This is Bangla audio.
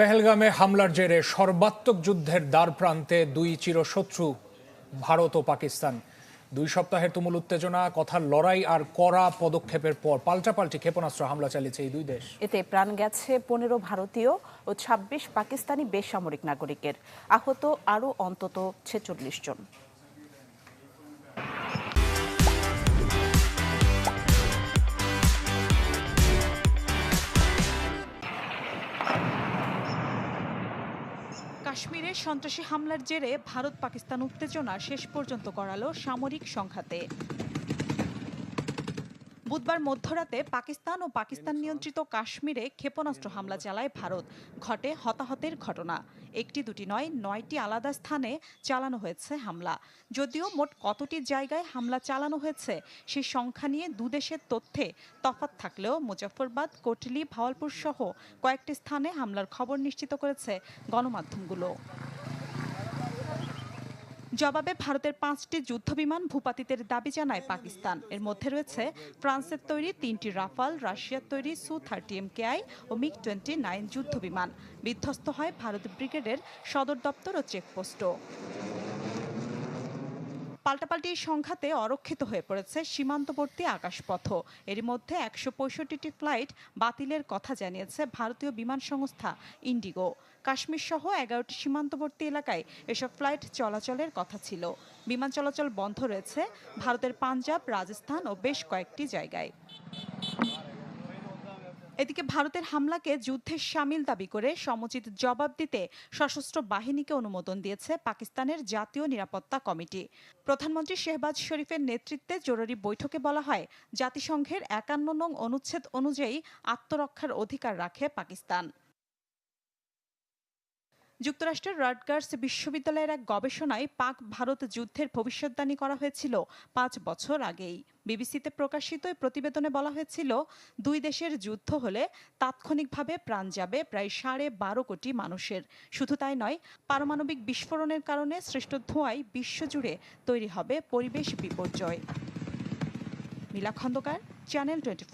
পেহেলগামে হামলার জেরে সর্বাত্মক যুদ্ধের দ্বার প্রান্তে দুই চিরশত্রু, ভারত ও পাকিস্তান। দুই সপ্তাহের তুমুল উত্তেজনা, কথার লড়াই আর কড়া পদক্ষেপের পর পাল্টাপাল্টি ক্ষেপণাস্ত্র হামলা চালিয়েছে এই দুই দেশ। এতে প্রাণ গেছে পনেরো ভারতীয় ও ২৬ পাকিস্তানি বেসামরিক নাগরিকের। আহত আরও অন্তত ছেচল্লিশ জন। কাশ্মীরে সন্ত্রাসী হামলার জেরে ভারত পাকিস্তান উত্তেজনা শেষ পর্যন্ত করালো সামরিক সংঘাতে। বুধবার মধ্যরাতে পাকিস্তান ও পাকিস্তান নিয়ন্ত্রিত কাশ্মীরে ক্ষেপণাস্ত্র হামলা চালায় ভারত। ঘটে হতাহতের ঘটনা। একটি দুটি নয়, নয়টি আলাদা স্থানে চালানো হয়েছে হামলা। যদিও মোট কতটি জায়গায় হামলা চালানো হয়েছে সেই সংখ্যা নিয়ে দুদেশের তথ্যে তফাৎ থাকলেও মুজফ্ফরবাদ, কোটলি, ভাওয়ালপুর সহ কয়েকটি স্থানে হামলার খবর নিশ্চিত করেছে গণমাধ্যমগুলো। জবাবে ভারতের পাঁচটি যুদ্ধবিমান ভূপাতিতের দাবি জানায় পাকিস্তান। এর মধ্যে রয়েছে ফ্রান্সের তৈরি তিনটি রাফাল, রাশিয়ার তৈরি Su thirty M K I O MiG twenty nine যুদ্ধবিমান। বিধ্বস্ত হয় ভারত ব্রিগেডের সদর দপ্তর ও চেকপোস্টও। পাল্টাপাল্টি সংঘাতে অরক্ষিত হয়ে পড়েছে সীমান্তবর্তী আকাশপথ এর মধ্যে একশো পঁয়ষট্টিটি ফ্লাইট বাতিলের কথা জানিয়েছে ভারতীয় বিমান সংস্থা ইন্ডিগো। কাশ্মীর সহ এগারোটি সীমান্তবর্তী এলাকায় এসব ফ্লাইট চলাচলের কথা ছিল। বিমান চলাচল বন্ধ রয়েছে ভারতের পাঞ্জাব, রাজস্থান ও বেশ কয়েকটি জায়গায়। এদিকে ভারতের হামলাকে যুদ্ধে সামিল দাবি করে সমুচিত জবাব দিতে সশস্ত্র বাহিনীকে অনুমোদন দিয়েছে পাকিস্তানের জাতীয় নিরাপত্তা কমিটি। প্রধানমন্ত্রী শেহবাজ শরীফের নেতৃত্বে জরুরি বৈঠকে বলা হয়, জাতিসংঘের একান্ন নং অনুচ্ছেদ অনুযায়ী আত্মরক্ষার অধিকার রাখে পাকিস্তান। যুক্তরাষ্ট্রের রাটগার্স বিশ্ববিদ্যালয়ের এক গবেষণায় পাক ভারত যুদ্ধের ভবিষ্যদ্বাণী করা হয়েছিল পাঁচ বছর আগেই। বিবিসিতে প্রকাশিত প্রতিবেদনে বলা হয়েছিল, দুই দেশের যুদ্ধ হলে তাৎক্ষণিকভাবে প্রাণ যাবে প্রায় সাড়ে বারো কোটি মানুষের। শুধু তাই নয়, পারমাণবিক বিস্ফোরণের কারণে সৃষ্ট ধোঁয়ায় বিশ্বজুড়ে তৈরি হবে পরিবেশ বিপর্যয়। মিলা খন্দকার চ্যানেল টোয়েন্টি